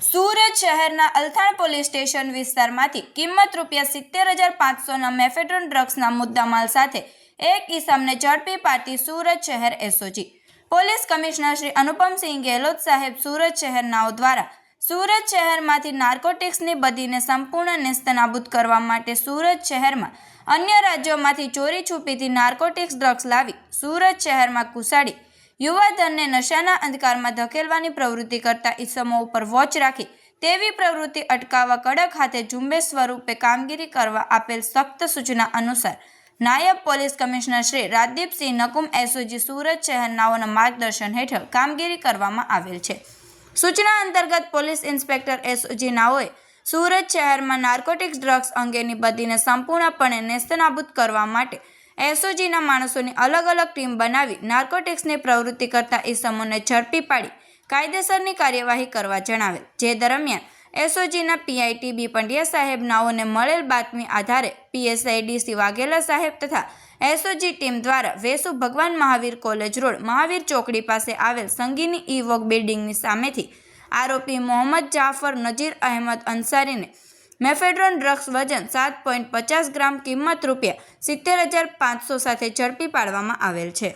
સુરત શહેરના Althan police station વિસ્તારમાંથી કિંમત રૂપિયા સિત્તેર હજાર પાંચસોના મેફેડ્રોન ડ્રગ્સના મુદ્દામાલ સાથે એક ઈસમને ઝડપી પાડતી સુરત શહેર SOG. Police commissioner Shri Anupamsinh Gehlot સાહેબ સુરત શહેરનાઓ દ્વારા સુરત શહેરમાંથી નાર્કોટિક્સની બદીને સંપૂર્ણ નેસ્તનાબૂદ કરવા માટે સુરત શહેરમાં અન્ય રાજ્યોમાંથી ચોરી છુપીથી નાર્કોટિક્સ ડ્રગ્સ લાવી સુરત શહેરમાં ઘુસાડી યુવાધનને નશાના અંધકારમાં ધકેલવાની પ્રવૃત્તિ કરતા ઈસમો ઉપર વોચ રાખી તેવી પ્રવૃત્તિ અટકાવવા કડક હાથે ઝુંબેશ સ્વરૂપે કામગીરી કરવા આપેલ સખ્ત સૂચના અનુસાર નાયબ police commissioner Shri Rajdeepsinh Nakum SOG Surat શહેરનાઓના માર્ગદર્શન હેઠળ કામગીરી કરવામાં આવેલ છે. સૂચના અંતર્ગત પોલીસ ઇન્સ્પેક્ટર એસઓજી નાઓએ સુરત શહેરમાં નાર્કોટિક્સ ડ્રગ્સ અંગેની બદીને સંપૂર્ણપણે નેસ્તનાબૂદ કરવા માટે એસઓજીના માણસોની અલગ અલગ ટીમ બનાવી નાર્કોટિક્સની પ્રવૃત્તિ કરતા ઇસમોને ઝડપી પાડી કાયદેસરની કાર્યવાહી કરવા જણાવેલ. જે દરમિયાન એસઓજીના પીઆઈટી બી પંડ્યા સાહેબ નાઓને મળેલ બાતમી આધારે પીએસઆઈ ડીસી વાઘેલા સાહેબ તથા એસઓજી ટીમ દ્વારા વેસુ ભગવાન મહાવીર કોલેજ રોડ, મહાવીર ચોકડી પાસે આવેલ સંગીની ઈ વોક બિલ્ડિંગની સામેથી આરોપી મોહમ્મદ જાફર નજીર અહેમદ અંસારીને મેફેડ્રોન ડ્રગ્સ વજન સાત પોઈન્ટ પચાસ ગ્રામ કિંમત રૂપિયા સિત્તેર હજાર પાંચસો સાથે ઝડપી પાડવામાં આવેલ છે.